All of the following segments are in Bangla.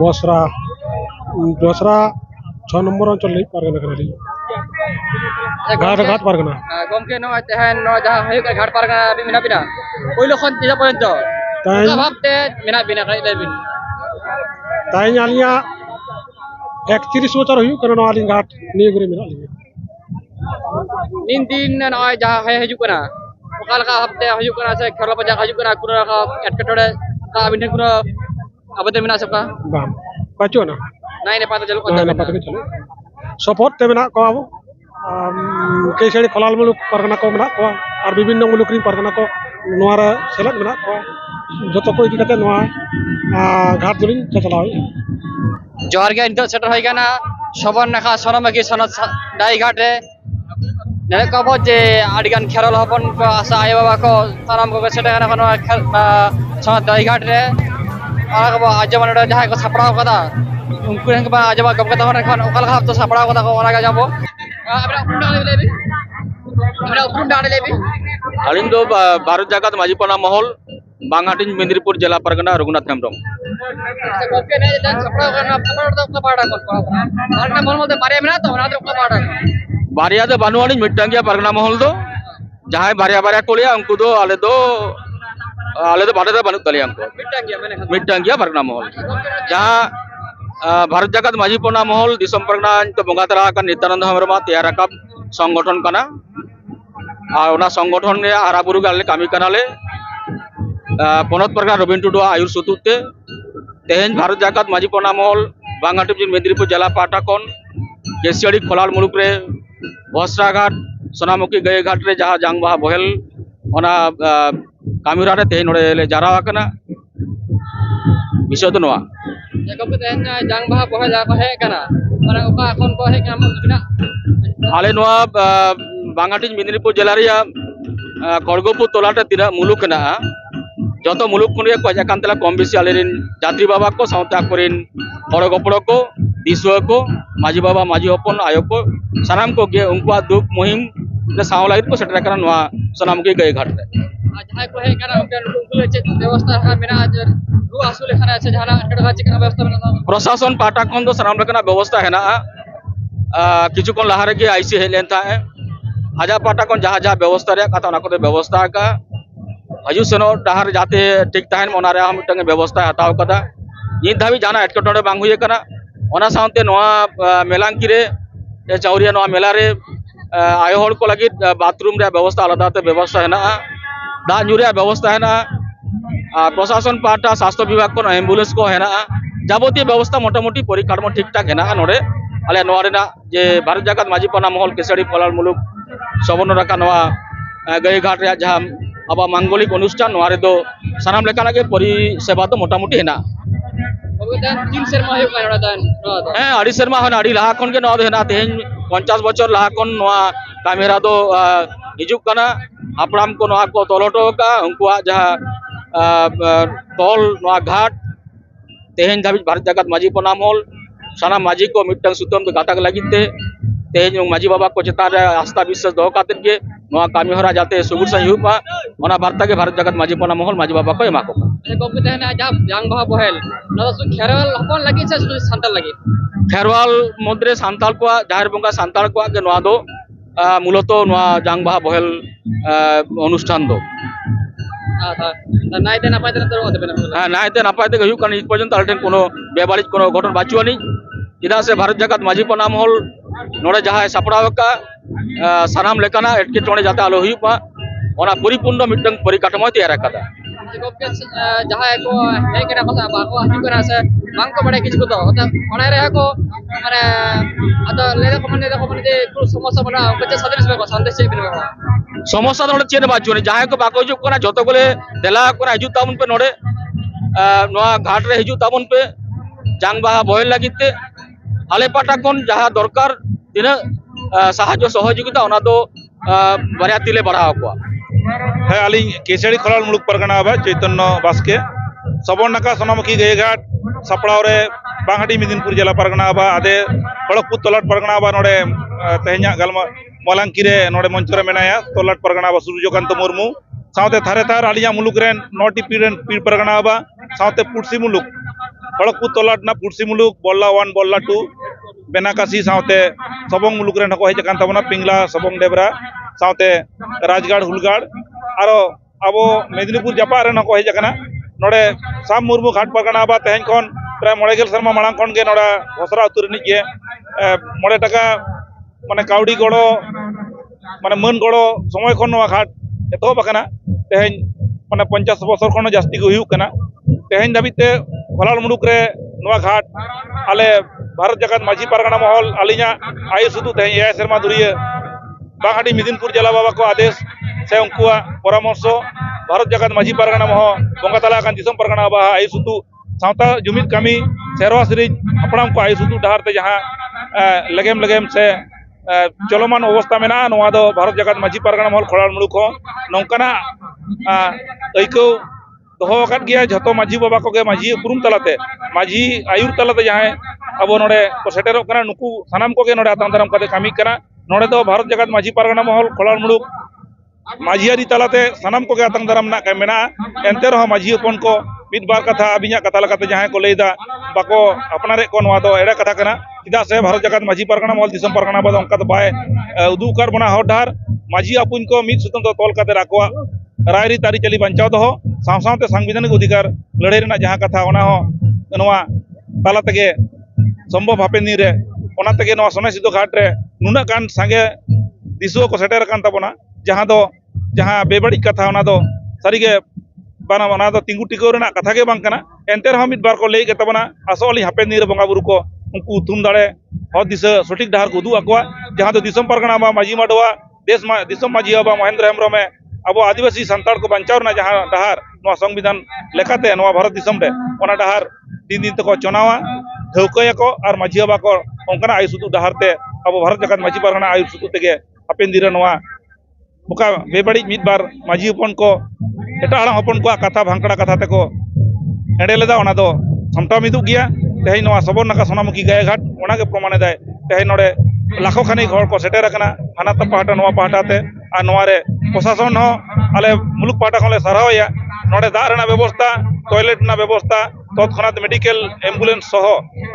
বসরা দোসরা ছ নম্বর অঞ্চল পারগানা খালি আচ্ছা, ঘাট ঘাট পারগানা গমকে নয় তেহেন নয় যাহা হয়ে ঘাট পারগানা বিনা বিনা ওই লক্ষণ তিনা পর্যন্ত তাই ভাবতে বিনা বিনা খালি লাইবিন তাই আলিয়া একত্রিশ বছর হইব কারণ আলিং ঘাট নিয়ে ঘুরে মেনা আলিয়া তিন দিন নয় যাহা হয়ে হ্যাঁ, হইব না অকাল কা ভাবতে হইব না সে খেলা বাজা হইব না কোনো রকম এটকেটড়ে अभी पूरा आवेदन में सबका बाम पाचो ना नहीं नहीं पाता चलो नहीं नहीं पाता चलो सपोर्ट ते ना को आबो कई सारे खलाल मुलुक परगना को ना को और विभिन्न मुलुक री परगना को नोआर सेलेक्ट ना को যত কই কি কাতে নোয়া ঘাট দলিন চালাও জোহার গে ইন্টার সেটার হই গানা সবর নাখা সনমাকি সনত ডাই ঘাটে নেলে কব যে আডগান খেরল হপন আসা আই বাবা কো তারাম কো সেটা গানা কোন ᱫᱟᱭᱜᱷᱟᱴ ᱨᱮ ᱟᱨ ᱟᱵᱚ ᱟᱡᱚᱢ ᱱᱚᱰᱮ ᱡᱟᱦᱟᱸᱭ ᱠᱚ ᱥᱟᱯᱲᱟᱣ ᱠᱟᱫᱟ ᱩᱱᱠᱩ ᱨᱮᱱ ᱵᱟ ᱟᱡᱚᱢ ᱜᱚᱢ ᱠᱟᱛᱟ ᱦᱚᱲ ᱠᱷᱚᱱ ᱚᱠᱟ ᱞᱮᱠᱟ ᱦᱟᱯᱛᱟ ᱥᱟᱯᱲᱟᱣ ᱠᱟᱫᱟ ᱠᱚ ᱚᱱᱟ ᱜᱮ ᱟᱵᱚ ᱟᱵᱤᱱᱟᱜ ᱩᱯᱨᱩᱢ ᱞᱟᱹᱭ ᱵᱤᱱ ᱟᱵᱤᱱᱟᱜ ᱩᱯᱨᱩᱢ ᱞᱟᱹᱭ ᱵᱤᱱ ᱟᱹᱞᱤᱧ ᱫᱚ ᱵᱷᱟᱨᱚᱛ ᱡᱟᱠᱟᱛ ᱢᱟᱹᱡᱷᱤ ᱯᱟᱱᱟ ᱢᱚᱦᱚᱞ বাংহাটিন মেদিনীপুর জেলা পারগনা রঘুনাথ হেমব্রম বারিয়া দে বানুয়ানি মিটটাঙ্গিয়া পারগনা মহল দো যাহাই বারিয়া বারিয়া কোলিয়া উনকু দো আলে দো आलदा तो भारत महल जहाँ भारत जगत माजी पना महल बंगा तराकान नित्यानंद हेमरमा तैयार संगठन संगठन हरा बुरु कमी पनत परगना रवीन टुडू आयुर सुतुते तेहेन भारत जगत माजी पना महल बांगाटिप जिन मेदिनीपुर जिला खन केसियाड़ी खोलाल मुलुक भसरा घाट सोनामुखी गए घाट जहाँ जांग बहा बहल ᱠᱟᱹᱢᱤ ᱦᱚᱨᱟ ᱨᱮ ᱛᱮᱦᱮᱧ ᱱᱚᱰᱮ ᱞᱮ ᱡᱟᱣᱨᱟ ᱟᱠᱟᱱᱟ ᱵᱤᱥᱚᱭ ᱫᱚ ᱱᱚᱣᱟ ᱜᱚᱢᱠᱮ ᱛᱮᱦᱮᱧ ᱡᱟᱝ ᱵᱟᱦᱟ ᱵᱚᱦᱟ ᱡᱟᱦᱟᱸ ᱠᱚ ᱦᱮᱡ ᱟᱠᱟᱱᱟ ᱚᱱᱟ ᱚᱠᱟ ᱠᱷᱚᱱ ᱠᱚ ᱦᱮᱡ ᱟᱠᱟᱱᱟ ᱟᱹᱵᱤᱱᱟᱜ ᱟᱞᱮ ᱱᱚᱣᱟ ᱵᱟᱝᱟᱴᱤᱧ ᱢᱮᱫᱽᱱᱤᱯᱩᱨ ᱡᱮᱞᱟ ᱨᱮᱭᱟᱜ ᱠᱚᱲᱜᱚᱯᱩᱨ ᱛᱚᱞᱟᱴᱮ ᱛᱤᱱᱟᱹᱜ ᱢᱩᱞᱩᱠ ᱦᱮᱱᱟᱜᱼᱟ ᱡᱚᱛᱚ ᱢᱩᱞᱩᱠ ᱠᱷᱚᱱ ᱜᱮᱠᱚ ᱦᱮᱡ ᱟᱠᱟᱱ ᱛᱟᱞᱮ ᱠᱚᱢ ᱵᱮᱥᱤ ᱟᱞᱮᱨᱮᱱ ᱡᱟᱛᱨᱤ ᱵᱟᱵᱟ ᱠᱚ ᱥᱟᱶᱛᱮ ᱟᱠᱚᱨᱮᱱ ᱦᱚᱲ ᱜᱚᱯᱲᱚ ᱠᱚ ᱫᱤᱥᱣᱟᱹ ᱠᱚ ᱢᱟᱹᱡᱷᱤ ᱵᱟᱵᱟ ᱢᱟᱹᱡᱷᱤ ᱦᱚᱯᱚᱱ ᱟᱭᱳ ᱠᱚ ᱥᱟᱱᱟᱢ ᱠᱚᱜᱮ ᱩᱱᱠᱩᱣᱟᱜ ᱫᱩᱠ ᱢᱩᱦᱤᱢ ᱥᱟᱶ ᱞᱟᱹᱜᱤᱫ ᱠᱚ ᱥᱮᱴᱮᱨ ᱟᱠᱟᱱᱟ ᱱᱚᱣᱟ ᱥᱟᱱᱟᱢ ᱜᱮ ᱜᱟᱹᱭ ᱜᱷᱟᱴ ᱨᱮ प्रशासन पाटास्था किचुक लहारे आई सी हेलन आजा पाटा जहाँ जहाँ व्यवस्था कथा व्यवस्था का हजू सेनो डर जहाँ ठीक तहन मिट्टे व्यवस्था हतावक इन दावी जहाँ एटके बात मेलांकी चाउरिया मेलारे आयोह को लगे बाथरूम व्यवस्था आलदाते व्यवस्था हेना है ᱫᱟᱜ ᱧᱩ ᱨᱮᱭᱟᱜ ᱵᱮᱵᱚᱥᱛᱷᱟ ᱦᱮᱱᱟᱜᱼᱟ ᱟᱨ ᱯᱨᱚᱥᱟᱥᱚᱱ ᱯᱟᱦᱴᱟ ᱥᱟᱥᱛᱷᱚ ᱵᱤᱵᱷᱟᱜᱽ ᱠᱷᱚᱱ ᱮᱢᱵᱩᱞᱮᱱᱥ ᱠᱚ ᱦᱮᱱᱟᱜᱼᱟ ᱡᱟᱵᱚᱛᱤᱭᱚ ᱵᱮᱵᱚᱥᱛᱷᱟ ᱢᱚᱴᱟᱢᱩটি ᱯᱚᱨᱤᱠᱟঠাᱢᱳ ᱴᱷᱤᱠᱴᱷᱟᱠ ᱦᱮᱱᱟᱜᱼᱟ ᱱᱚᱰᱮ ᱟᱞᱮ ᱱᱚᱣᱟ ᱨᱮᱱᱟᱜ ᱡᱮ ᱵᱷᱟᱨᱚᱛ ᱡᱟᱠᱟᱛ ᱢᱟᱹᱡᱷᱤ ᱯᱟᱱᱟ ᱢᱚᱦᱚᱞ ᱠᱮᱥᱟᱲᱤ ᱯᱚᱞᱟᱲ ᱢᱩᱞᱩᱠ ᱥᱚᱵᱚᱨᱱᱚ ᱨᱟᱠᱟ ᱱᱚᱣᱟ ᱜᱟᱹᱭᱜᱷᱟᱴ ᱨᱮᱭᱟᱜ ᱡᱟᱦᱟᱸ আবার মাঙ্গলিক অনুষ্ঠান নয় সানাম লেকানাকে পরিষেবা তো মোটামুটি হেনা হ্যাঁ আড়ি সেরমা হয় আড়ি লাহা খনকে নয় হেনা তেহেন পঞ্চাশ বছর লাহা খন নয় কামেরা তো হিজুক কানা हापड़ाम को तलटोका उनका तल घाट तेहन धाज भारत जगत माजी को हल साना माजी को मिट्टन सूतम गाक लगे तेहन माजी बाबा को चितान आस्था विश्वास दो के ना कमी हरा जाते सुगुर से हूँ बार्ता के भारत जगत माजी को नाम हल माजी बाबा को एमा को खेरवाल मध्य सानताल को जहाँ बंगा सानताल को ᱢᱩᱞᱚᱛᱚ ᱱᱚᱣᱟ ᱡᱟᱝ ᱵᱟᱦᱟ ᱵᱚᱦᱮᱞ ᱚᱱᱩᱥᱴᱷᱟᱱ ᱫᱚ ᱱᱟᱭᱛᱮ ᱱᱟᱯᱟᱭ ᱛᱮ হ্যাঁ নাইতে নাপায় থেকে ᱦᱩᱭᱩᱜ ᱠᱟᱱᱟ ᱱᱤᱛ ᱯᱚᱨᱡᱚᱱᱛᱚ ᱟᱞᱮ ᱴᱷᱮᱱ ᱠᱳᱱᱳ ᱵᱮᱵᱟᱹᱲᱤᱡ ᱠᱳᱱᱳ ᱜᱷᱚᱴᱚᱱ ᱵᱟᱹᱪᱩᱜ ᱟᱹᱱᱤᱡ ᱪᱮᱫᱟᱜ ᱥᱮ ᱵᱷᱟᱨᱚᱛ ᱡᱟᱠᱟᱛ ᱢᱟᱹᱡᱷᱤ ᱯᱟᱱᱟ ᱢᱚᱦᱚᱞ ᱱᱚᱰᱮ ᱡᱟᱦᱟᱸᱭ ᱥᱟᱯᱲᱟᱣ ᱟᱠᱟᱫ ᱥᱟᱱᱟᱢ ᱞᱮᱠᱟᱱᱟᱜ ᱮᱴᱠᱮᱴᱚᱬᱮ ᱡᱟᱛᱮ ᱟᱞᱚ ᱦᱩᱭᱩᱜ ᱢᱟ ᱚᱱᱟ ᱯᱚᱨᱤᱯᱩᱨᱱᱚ ᱢᱤᱫᱴᱟᱝ ᱯᱚᱨᱤᱠᱟᱴᱷᱟᱢᱳᱭ ᱛᱮᱭᱟᱨ ᱟᱠᱟᱫᱟ ᱡᱟᱦᱟᱸᱭ ᱠᱚ ᱦᱮᱡ ᱠᱟᱱᱟ ᱵᱟᱠᱚ ᱟᱹᱛᱩ ᱠᱟᱱᱟ ᱥᱮ ᱵᱟᱝᱠᱚ ᱵᱟᱲᱟᱭ ᱠᱤᱪᱷᱩ ᱠᱚᱫᱚ ᱚᱱᱟ ᱨᱮᱦᱚᱸ ᱠᱚ ᱢᱟᱱᱮ ᱟᱫᱚ ᱞᱟᱹᱭ ᱫᱟᱠᱚ ᱢᱟᱱᱮ ᱫᱟᱠᱚ ᱢᱟᱱᱮ ᱡᱮ ᱠᱳᱱᱳ ᱥᱚᱢᱚᱥᱥᱟ ᱵᱟᱹᱱᱩᱜᱼᱟ ᱵᱟᱪᱪᱟ ᱥᱟᱫᱮᱥ ᱵᱟᱠᱚ ᱥᱟᱱᱫᱮᱥ ᱪᱮᱫ ᱵᱤᱱ ᱵᱟᱲᱟᱭᱟ ᱥᱚᱢᱚᱥᱥᱟ ᱫᱚ ᱱᱚᱰᱮ ᱪᱮᱫ ᱵᱟᱹᱪᱩᱜ ᱟᱹᱱᱤᱡ ᱡᱟᱦᱟᱸᱭ ᱠᱚ ᱵᱟᱠᱚ ᱦᱤᱡᱩᱜ ᱠᱟᱱᱟ ᱡᱚᱛᱚ ᱠᱚᱞᱮ ᱫᱮᱞᱟ ᱠᱚ ᱠᱟᱱᱟ ᱦᱤᱡᱩᱜ ᱛᱟᱵᱚᱱ ᱯᱮ ᱱᱚᱰᱮ ᱱᱚᱣᱟ ᱜᱷᱟᱴ ᱨᱮ ᱦᱤᱡᱩᱜ ᱛᱟᱵᱚᱱ ᱯᱮ ᱡᱟᱝ ᱵᱟᱦᱟ ᱵᱚᱦᱮᱞ ᱞᱟᱹᱜᱤᱫ ᱛᱮ ᱟᱞᱮ ᱯᱟᱴᱟ ᱠᱷᱚᱱ ᱡᱟᱦᱟᱸ ᱫᱚᱨᱠᱟর ᱛᱤᱱᱟᱹᱜ সাহায্য সহযোগিতা অনা তো বারিয়াতি লে বাড়াও কোয়া হ্যাঁ আলি কেসাড়ি খলাল মুলুক পরগনা হবে চৈতন্য বাসকে সবরনাকা সোনামুখী গেঘাট सपड़े बांगाटी मेदनपुर जिला परगना अदे बड़कपुर तलाट परगना नोड़े तेहे गलम मलांकी नोड़े मंच मेना तलाट परगना सूर्यकान्त मुर्मू साथ थारे थार अलिया मुलुक नौटी पीढ़ पीढ़ परगना साथ पुड़ी मुलुक बड़कपुर तलाट ना पुड़ी मुलुक बल्ला वन बल्ला टू बेनाकाशी साथ सबंग मुलुक हजना पिंगला सबंग डेबरा साथ राजगढ़ हुलगढ़ और अब मेदनीपुर जापा हजना नोड़े साम मुर्मू घाट पारगाना बा तेज खन प्राय मोड़े गल सरमा मांग खन के नोड़ा भसरा अतु रेनिज के मोड़े टका माने काउडी गड़ो माने मन गड़ो समय खन घाट एतोब अकना तेज माने 50 बछर जास्ती को हुई तेज दाबिते खोलाल मुडुक घाट आले भारत जगत माजी पारगाना महल अली आयु सुदू तेज एआई दुरिया बांगाटी मिदिनपुर जिला बाबा को आदेश से उनको परामर्श भारत जगत माजी परगना महो बंगा तला कान दिसम परगना बा आयसुतु सावता जुमित कमी सेरवा श्री अपना को आयसुतु डहरते जहां लगेम लगेम से चलोमान अवस्था में ना नोआ दो भारत जगत माजी परगना महो खोलाल मुलुको नोंकना ऐको दोहो कट गया जतो माजी बाबा को के माजी उपरुम तलाते माजी आयुर तलाते जहां अब नोडे को सेटेरो करना नुकु सनाम को के नोडे आतांतरम कदे कमी करना नोडे तो भारत जगत माजी परगना महो खोलाल मुलुक माजियारी तलाते सनम को आतंक दराम में एनते माजी हपन को मिद बार कथा अभी कथा लगाते जहां को लैदा बाको अपनारे को एड़े कथा करना चिदा से भारत जगत माजी पारगना मल दिसम पारगना बाद अंका तो बाय उदू कर बना हर ढार माजी आपुन को मिद सुतंत्र तोल कर आको रायरी तारी चली बचाव दो साथ सांविधानिक अधिकार लड़े जहां कथा ना तलाते सम्भव हापेन दिन सोना सिद्ध घाट रे नुना कान को सेटेर कान जहाँ दो जहाँ बेबड़ी कथा ना दो सारीगे बना ना दो तिंगू टिकाव ना कथा के बांग करना एंते रहा मित बार को ले के तबना असो अली हापे नीर बंगा बुरु को उनको उतुम दाड़े और दिस सटीक डाहर को उदू अकवा जहाँ दो दिसम परगना मा माजी माडवा देश मा दिसम माजी बाबा महेंद्र हेम्ब्रम है अब आदिवासी संताड़ को बचाव ना जहाँ डाहर संविधान लेकाते भारत दिसम रे ओना डाहर दिन दिन तक चनावा को और माझी बाबा को उनका आयु सुतु डाहर ते अब भारत जगत माझी परगना आयु सुतु तेगे हापेन दिन ᱚᱠᱟ ᱵᱮᱵᱟᱹᱲᱤᱡ ᱢᱤᱫ ᱵᱟᱨ ᱢᱟᱹᱡᱷᱤ ᱦᱚᱯᱚᱱ ᱠᱚ ᱮᱴᱟᱜ ᱦᱟᱲᱟᱢ ᱦᱚᱯᱚᱱ ᱠᱚᱣᱟᱜ ᱠᱟᱛᱷᱟ ᱵᱷᱟᱝᱠᱲᱟ ᱠᱟᱛᱷᱟ ᱛᱮᱠᱚ ᱮᱲᱮ ᱞᱮᱫᱟ ᱚᱱᱟ ᱫᱚ ᱥᱟᱢᱴᱟᱣ ᱢᱤᱫᱩᱜ ᱜᱮᱭᱟ ᱛᱮᱦᱮᱧ ᱱᱚᱣᱟ ᱥᱚᱵᱚᱨ ᱱᱟᱠᱟ ᱥᱚᱱᱟᱢᱩᱠᱷᱤ ᱜᱟᱭᱟᱜᱷᱟᱴ ᱚᱱᱟᱜᱮ ᱯᱨᱚᱢᱟᱱᱮᱫᱟᱭ ᱮᱫᱟᱭ ᱛᱮᱦᱮᱧ ᱱᱚᱰᱮ ᱞᱟᱠᱷᱚ ᱠᱷᱟᱱᱤᱠ ᱦᱚᱲ ᱠᱚ ᱥᱮᱴᱮᱨ ᱟᱠᱟᱱᱟ ᱦᱟᱱᱟᱛᱟ ᱯᱟᱦᱴᱟ ᱱᱚᱣᱟ ᱯᱟᱦᱴᱟ ᱛᱮ ᱟᱨ ᱱᱚᱣᱟ ᱨᱮ ᱯᱨᱚᱥᱟᱥᱚᱱ ᱦᱚᱸ ᱟᱞᱮ ᱢᱩᱞᱩᱠ ᱯᱟᱦᱴᱟ ᱠᱷᱚᱱᱞᱮ ᱥᱟᱨᱦᱟᱣᱮᱭᱟ ᱱᱚᱰᱮ ᱫᱟᱜ ᱨᱮᱱᱟᱜ ᱵᱮᱵᱚᱥᱛᱷᱟ ᱴᱚᱭᱞᱮᱴ ᱨᱮᱱᱟᱜ ᱵᱮᱵᱚᱥᱛᱷᱟ তৎক্ষণাৎ মেডিকেল এম্বুলেন্স সহ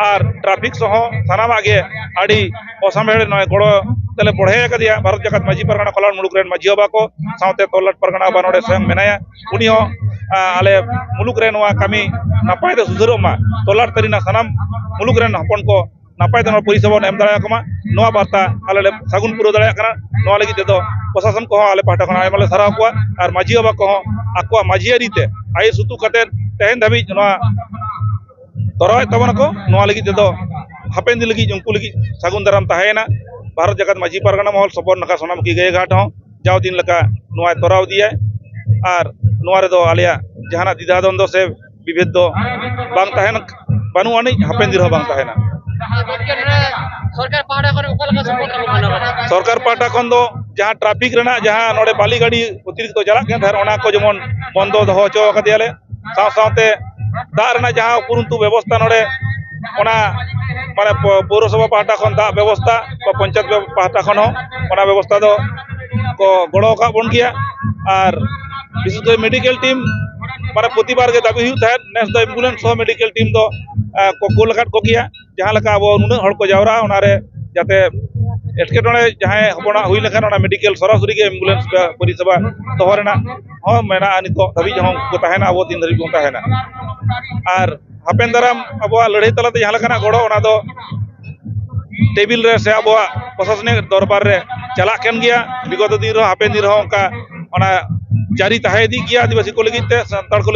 আর ট্রাফিক সহ সানামাগে আড়ি অসামেড় নয় গড় തല പടഹയകദിയാ ഭാരത് ജകത് മാജി പറഗണ കൊലൻ മുളുക്രെൻ മാജിവാകോ സൗതേ തോളർ പറഗണ ബനോടേ സം മെനായാ ഉനിയോ അലെ മുളുക്രെ നോവ കമി നപായത സുധരമാ തോളർ തരിനാ സനാം മുളുക്രെ നഹപ്പൻ കൊ നപായത ന പരിസബൻ എം ദരായകമാ നോവ ബർത്താ അലെ സാഗുൻപുര ദരായകന നോവ ലകി ജേദോ പ്രസഷൻ കൊഹ അലെ പാട്ട കൊണ അലെ സരാവകുവാ ആർ മാജിവാബ കൊഹ അകുവാ മാജിയരിതേ ആയി സുതു ഖതൻ തേൻ ധബി ജനോവ ദരയ തവന കൊ നോവ ലകി ജേദോ ഹപ്പൻ ദി ലകി ജംകു ലകി സാഗുൻ ദരം തഹയനാ भारत जगत माझी पारगणा महल सबर नाखा सामना की गए घाट जाओ दिन लगा तरव दिए और आलिया जहां दिधा द्वंद से विभेद बनूआन हापेन दिन बांग सरकार पाटा खन जहां ट्राफिक जहां नोड़े बाली गाड़ी अतिरिक्त चलना जमन बंद दह चोक दाग जहां उपरुतु व्यवस्था नोड़े मैं पौरसभा पाटा खन दा व्यवस्था पंचायत पाटा खन व्यवस्था दो को गड़ो का बन गया आर विशेष मेडिकल टीम मैं प्रतिबार के दाबी हुत next the ambulance so medical team तो को का को किया जहां लका वो नुन हड को जावरा जाते एटकेटणे जहां होना हुई लका मेडिकल सरासरी के एम्बुलेंस परिसेवा तोहरना हो मैना अनित तभी जहां को ताहेना वो दिन धरी को ᱦᱟᱯᱮᱱ दाराम अब लड़ाई तलाते जहाँ गड़ो टेबिल से अब प्रशासनिक दरबार में ᱟᱵᱚᱣᱟᱜ ᱯᱨᱚᱥᱟᱥᱚᱱᱤᱠ ᱫᱚᱨᱵᱟᱨ दिन ᱪᱟᱞᱟᱜ ᱠᱟᱱ ᱜᱮᱭᱟ जारी तहे गया आदिवासी को लगित सानताड़ को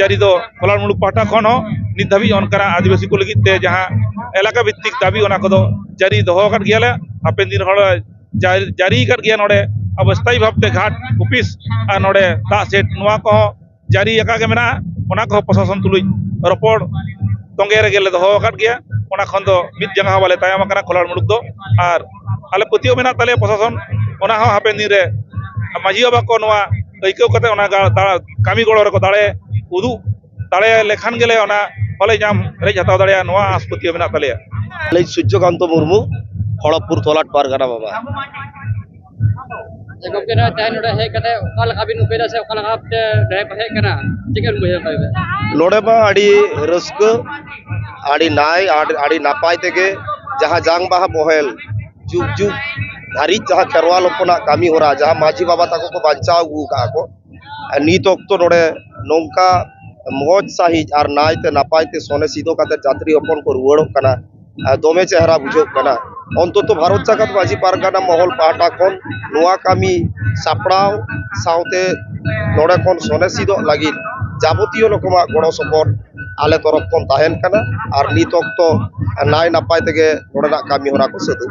जारी तो फलान मुलुक पाटा खन नित धाबी आदिवासी को लगित जहाँ एलाका भित्तिक दाबी दो जारी दहो कर हापेन दिन जारी कर गया नोडे अब स्थायी भावते घाट ऑफिस नोडे दा सेट नुआ को जारी एका के मेना प्रशासन तुलुज ᱨᱚᱯᱚᱲ ᱛᱚᱸᱜᱮ ᱨᱮᱜᱮᱞᱮ ᱫᱚᱦᱚ ᱟᱠᱟᱫ ᱜᱮᱭᱟ ᱚᱱᱟ ᱠᱷᱚᱱ ᱫᱚ ᱢᱤᱫ ᱡᱟᱸᱜᱟ ᱦᱚᱸ ᱵᱟᱞᱮ ᱛᱟᱭᱚᱢ ᱟᱠᱟᱱᱟ ᱠᱷᱚᱞᱟᱲ ᱢᱩᱲᱩᱠ ᱫᱚ ᱟᱨ ᱟᱞᱮ ᱯᱟᱹᱛᱭᱟᱹᱣ ᱢᱮᱱᱟᱜ ᱛᱟᱞᱮᱭᱟ ᱯᱨᱚᱥᱟᱥᱚᱱ ᱚᱱᱟ ᱦᱚᱸ ᱦᱟᱯᱮᱱ ᱫᱤᱱ ᱨᱮ ᱢᱟᱹᱡᱷᱤ ᱵᱟᱵᱟ ᱠᱚ ᱱᱚᱣᱟ ᱟᱹᱭᱠᱟᱹᱣ ᱠᱟᱛᱮ ᱚᱱᱟ ᱠᱟᱹᱢᱤ ᱜᱚᱲᱚ ᱨᱮᱠᱚ ᱫᱟᱲᱮ ᱩᱫᱩᱜ ᱫᱟᱲᱮ ᱞᱮᱠᱷᱟᱱ ᱜᱮᱞᱮ ᱚᱱᱟ ᱦᱚᱸᱞᱮ ᱧᱟᱢ ᱨᱮᱡ ᱦᱟᱛᱟᱣ ᱫᱟᱲᱮᱭᱟᱜᱼᱟ ᱱᱚᱣᱟ ᱟᱥ ᱯᱟᱹᱛᱭᱟᱹᱣ ᱢᱮᱱᱟᱜ ᱛᱟᱞᱮᱭᱟ ᱟᱞᱮ ᱥᱩᱨᱡᱚᱠᱟᱱᱛᱚ ᱢᱩᱨᱢᱩ ᱠᱷᱚᱲᱚᱜᱽᱯᱩᱨ ᱛᱚᱞᱟᱴ ᱯᱟᱨᱜᱟᱱᱟ ᱵᱟᱵᱟ नपायतेगे जंग बहा बहल जुग जुग धारित जहाँ खेरवाल कमी हो जहाँ माझी बाबा तक को बचा अगुका को नित वक्त नौका मज साहिज नायते नपायते सोने सीधो जत्री हपन को रुआड़ना ᱫᱚᱢᱮ ᱪᱮᱦᱨᱟ ᱵᱩᱡᱷᱟᱹᱜ ᱠᱟᱱᱟ ᱚᱱᱛᱚᱛᱚ ᱵᱷᱟᱨᱚᱛ ᱡᱟᱠᱟᱛ ᱢᱟᱹᱡᱷᱤ ᱯᱟᱨᱜᱟᱱᱟ ᱢᱚᱦᱚᱞ ᱯᱟᱦᱴᱟ ᱠᱷᱚᱱ ᱱᱚᱣᱟ ᱠᱟᱹᱢᱤ ᱥᱟᱯᱲᱟᱣ ᱥᱟᱶᱛᱮ খন ᱠᱷᱚᱱ ᱥᱚᱱᱮᱥᱤᱫᱚᱜ ᱞᱟᱹᱜᱤᱫ যাবতীয় রকমার গড় সপোর্ট আলে তরফ খন তাহেন কেনা আর নিত অক্ত নাই নাপায় থেকে নড়েনা কামি হরা কো সেদু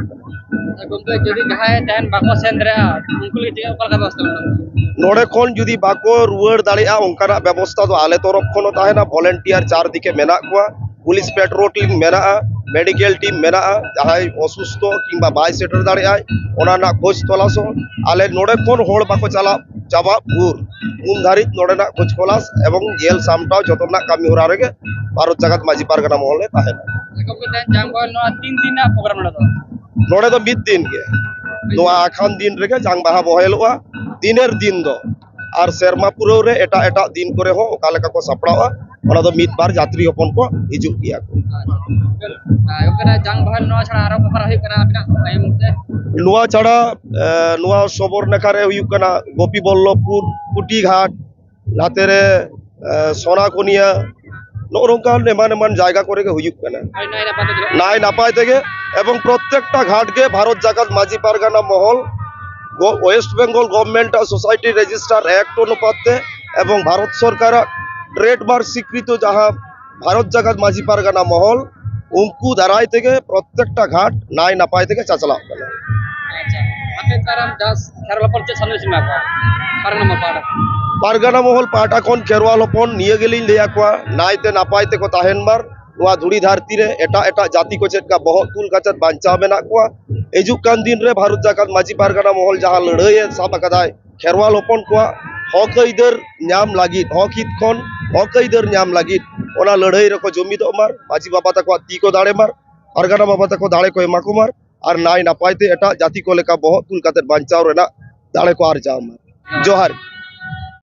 নড়ে খন যদি বাকো রুয়ার দাঁড়িয়া অঙ্কানা ব্যবস্থা তো আলে তরফ খন তাহেনা ভলেন্টিয়ার চারদিকে মেনা কোয়া ᱯᱩᱞᱤᱥ ᱯᱮᱴᱨᱳ ᱴᱤᱢ ᱢᱮᱱᱟᱜᱼᱟ ᱢᱮᱰᱤᱠᱮᱞ ᱴᱤᱢ ᱢᱮᱱᱟᱜᱼᱟ ᱡᱟᱦᱟᱸᱭ ᱚᱥᱩᱥᱛᱷᱚ ᱠᱤᱝᱵᱟ ᱵᱟᱭ ᱥᱮᱴᱮᱨ ᱫᱟᱲᱮᱭᱟᱜᱼᱟᱭ ᱚᱱᱟ ᱨᱮᱱᱟᱜ ᱠᱷᱳᱡᱽ ᱛᱚᱞᱟᱥ ᱦᱚᱸ ᱟᱞᱮ ᱱᱚᱰᱮ ᱠᱷᱚᱱ ᱦᱚᱲ ᱵᱟᱠᱚ ᱪᱟᱞᱟᱜ ᱪᱟᱵᱟᱜ ᱵᱷᱳᱨ ᱩᱱ ᱫᱷᱟᱹᱨᱤᱡ ᱱᱚᱰᱮᱱᱟᱜ ᱠᱷᱳᱡᱽ ᱛᱚᱞᱟᱥ ᱮᱵᱚᱝ ᱧᱮᱞ ᱥᱟᱢᱴᱟᱣ ᱡᱚᱛᱚ ᱨᱮᱱᱟᱜ ᱠᱟᱹᱢᱤ ᱦᱚᱨᱟ ᱨᱮᱜᱮ ᱵᱷᱟᱨᱚᱛ ᱡᱟᱠᱟᱛ ᱢᱟᱹᱡᱷᱤ ᱯᱟᱨᱜᱟᱱᱟ ᱢᱚᱦᱚᱞ ᱨᱮ ᱛᱟᱦᱮᱱᱟ ᱱᱚᱰᱮ ᱫᱚ ᱢᱤᱫ ᱫᱤᱱ ᱜᱮ ᱱᱚᱣᱟ ᱟᱠᱷᱟᱱ ᱫᱤᱱ ᱨᱮᱜᱮ ᱡᱟᱝ ᱵᱟᱦᱟ ᱵᱚᱦᱮᱞᱚᱜᱼᱟ ᱫᱤᱱᱮᱨ ᱫᱤᱱ ᱫᱚ ᱟᱨ ᱥᱮᱨᱢᱟ ᱯᱩᱨᱟᱹᱣ ᱨᱮ ᱮᱴᱟᱜ ᱮᱴᱟᱜ ᱫᱤᱱ ᱠᱚᱨᱮ ᱦᱚᱸ ᱚᱠᱟ ᱞᱮᱠᱟ ᱠᱚ ᱥᱟᱯᱲᱟᱣᱟ ᱚᱱᱟ ᱫᱚ ᱢᱤᱫ ᱵᱟᱨ ᱡᱟᱛᱨᱤ ᱦᱚᱯᱚᱱ ᱠᱚ ᱦᱤᱡᱩᱜ ᱜᱮᱭᱟ ᱠᱚ ᱱᱚᱣᱟ ᱪᱷᱟᱲᱟ ᱱᱚᱣᱟ ᱥᱚᱵᱚᱨ ᱱᱟᱠᱷᱟ ᱨᱮ ᱦᱩᱭᱩᱜ ᱠᱟᱱᱟ ᱜᱳᱯᱤ ᱵᱚᱞᱞᱚᱵᱽᱯᱩᱨ ᱠᱩᱴᱤᱜᱷᱟᱴ ᱱᱟᱛᱮ ᱨᱮ ᱥᱚᱱᱟᱠᱚᱱᱤᱭᱟ নয় নকান এমন এমন জায়গা করে নাই নাপায় থেকে এবং প্রত্যেকটা ঘাটকে Bharat Jakat Majhi Pargana Mahal West Bengal government আর সোসাইটি রেজিস্টার অ্যাক্ট অনুপাতে এবং ভারত সরকার ট্রেডমার্ক স্বীকৃত যাহা ভারত জাগাত মাঝি পারগানা মহল উঙ্কু দ্বারাই থেকে প্রত্যেকটা ঘাট নাই নাপাই থেকে চাচলা আচ্ছা, আচ্ছা। পারগানা মহল পাটা কোন খেরওয়া লপন নিয়ে গেলেন লিয়া কোয়া নাইতে নাপাইতে কো তাহেনবার ᱱᱚᱣᱟ ᱫᱷᱩᱲᱤ ᱫᱷᱟᱹᱨᱛᱤ ᱨᱮ ᱮᱴᱟᱜ ᱮᱴᱟᱜ ᱡᱟᱹᱛᱤ ᱠᱚ ᱪᱮᱫᱠᱟ ᱵᱚᱦᱚᱜ ᱛᱩᱞ ᱠᱟᱛᱮᱫ ᱵᱟᱧᱪᱟᱣ ᱢᱮᱱᱟᱜ ᱠᱚᱣᱟ ᱦᱤᱡᱩᱜ ᱠᱟᱱ ᱫᱤᱱᱨᱮ ᱵᱷᱟᱨᱚᱛ ᱡᱟᱠᱟᱛ ᱢᱟᱹᱡᱷᱤ ᱯᱟᱨᱜᱟᱱᱟ ᱢᱚᱦᱚᱞ ᱡᱟᱦᱟᱸ ᱞᱟᱹᱲᱦᱟᱹᱭᱮ ᱥᱟᱵ ᱟᱠᱟᱫᱟᱭ ᱠᱷᱮᱨᱣᱟᱞ ᱦᱚᱯᱚᱱ ᱠᱚᱣᱟᱜ হক আইদার নাম লাগি হক হিত খন হক আইদার নাম লাগি ওনা লড়াই রকো জমি দমার মাঝি বাবা তাকো তি কো দাঁড়ে মার আরগানা বাবা তাকো দাঁড়ে কো এমা কুমার আর নাই না পাইতে এটা জাতি কো লেখা বহ তুলকাতে বাঞ্চাও রেনা দাঁড়ে কো আর যা মার জোহার